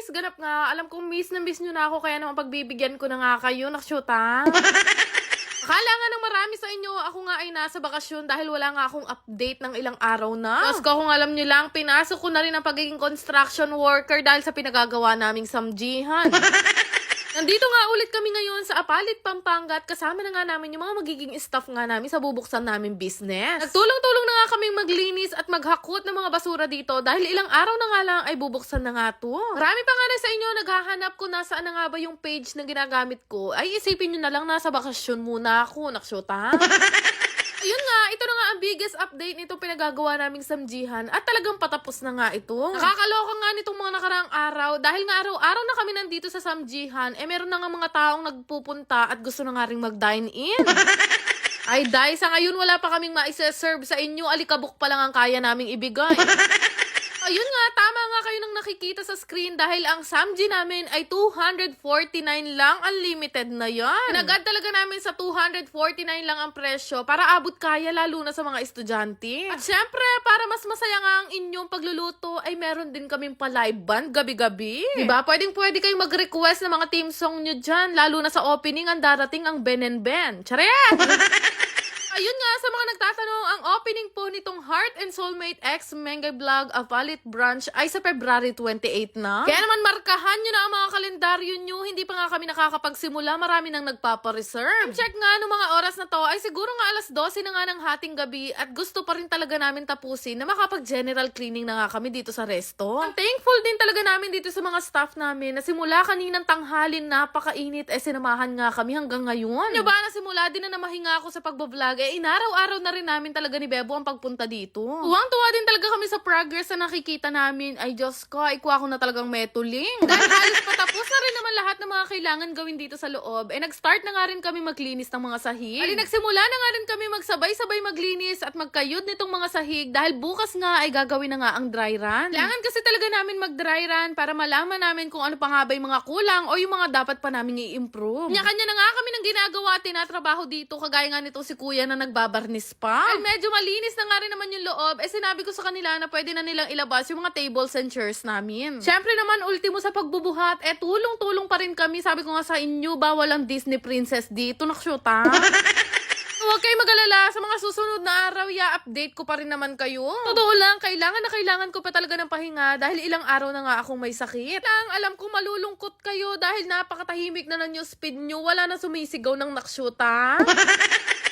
guys, ganap nga. Alam kong miss na miss nyo na ako, kaya naman pagbibigyan ko na nga kayo. Nakshuta. Akala nga ng marami sa inyo, ako nga ay nasa bakasyon dahil wala nga akong update ng ilang araw na. Tapos kung alam nyo lang, pinasok ko na rin ang pagiging construction worker dahil sa pinagagawa naming samjihan. Nandito nga ulit kami ngayon sa Apalit, Pampanga at kasama na nga namin yung mga magiging staff nga namin sa bubuksan namin business. Nagtulong-tulong na nga kaming maglinis at maghakot ng mga basura dito dahil ilang araw na nga lang ay bubuksan na nga to. Marami pa nga na sa inyo naghahanap kung nasaan na nga ba yung page na ginagamit ko. Ay isipin nyo na lang nasa bakasyon muna ako, naksyota. Ayun nga, ito na nga ang biggest update nitong pinagagawa naming samjihan at talagang patapos na nga ito. Nakakaloka nga nitong mga nakaraang araw dahil nga araw-araw na kami nandito sa samjihan, eh meron na nga mga taong nagpupunta at gusto na nga ring mag-dine in. Ay, dahil sa ngayon wala pa kaming maisa-serve sa inyo, alikabok pa lang ang kaya naming ibigay. Ayun nga, tama nga kayo nang nakikita sa screen dahil ang Samji namin ay 249 lang, unlimited na yan. Pinagad talaga namin sa 249 lang ang presyo para abot kaya lalo na sa mga estudyante. At syempre, para mas masaya nga ang inyong pagluluto, ay meron din kaming pa-live band gabi-gabi. Diba? Pwedeng pwede kayong mag-request ng mga team song nyo dyan, lalo na sa opening ang darating ang Ben and Ben. Charet! Ayun nga, sa mga nagtatanong, ang nitong Heart and Soulmate X Mengay Vlog Avalit Branch ay sa February 28 na. Kaya naman markahan nyo na ang mga kalendaryo nyo. Hindi pa nga kami nakakapagsimula. Marami nang nagpapareserve. Check nga no mga oras na to ay siguro nga alas 12 na nga ng hating gabi at gusto pa rin talaga namin tapusin na makapag-general cleaning na nga kami dito sa resto. Ang thankful din talaga namin dito sa mga staff namin na simula kaninang tanghalin napakainit eh sinamahan nga kami hanggang ngayon. Ano ba na simula din na namahinga ako sa pagbablog eh inaraw-araw na rin namin talaga ni Bebo ang pagpunta dito. Tuwang-tuwa din talaga kami sa progress na nakikita namin. Ay Diyos ko, ay kuha ko na talagang metuling. Dahil halos patapos na rin naman lahat ng mga kailangan gawin dito sa loob. Eh nag-start na nga rin kami maglinis ng mga sahig. Ali nagsimula na nga rin kami magsabay-sabay maglinis at magkayod nitong mga sahig dahil bukas nga ay gagawin na nga ang dry run. Kailangan kasi talaga namin mag-dry run para malaman namin kung ano pa nga ba yung mga kulang o yung mga dapat pa namin i-improve. Kanya-kanya na nga kami ng ginagawa at tinatrabaho dito kagaya nga nito si kuya na nagbabarnis pa. Ay medyo malinis na nga rin naman yung loob. Eh sinabi ko sa kanila na pwede na nilang ilabas yung mga tables and chairs namin. Siyempre naman ultimo sa pagbubuhat, eh tulong-tulong pa rin kami. Sabi ko nga sa inyo, bawal ang Disney princess dito. Nakshuta. Huwag kayo mag-alala. Sa mga susunod na araw, ya-update ko pa rin naman kayo. Totoo lang, kailangan na kailangan ko pa talaga ng pahinga dahil ilang araw na nga akong may sakit. Lang, alam ko malulungkot kayo dahil napakatahimik na ng news feed nyo. Wala na sumisigaw ng nakshuta.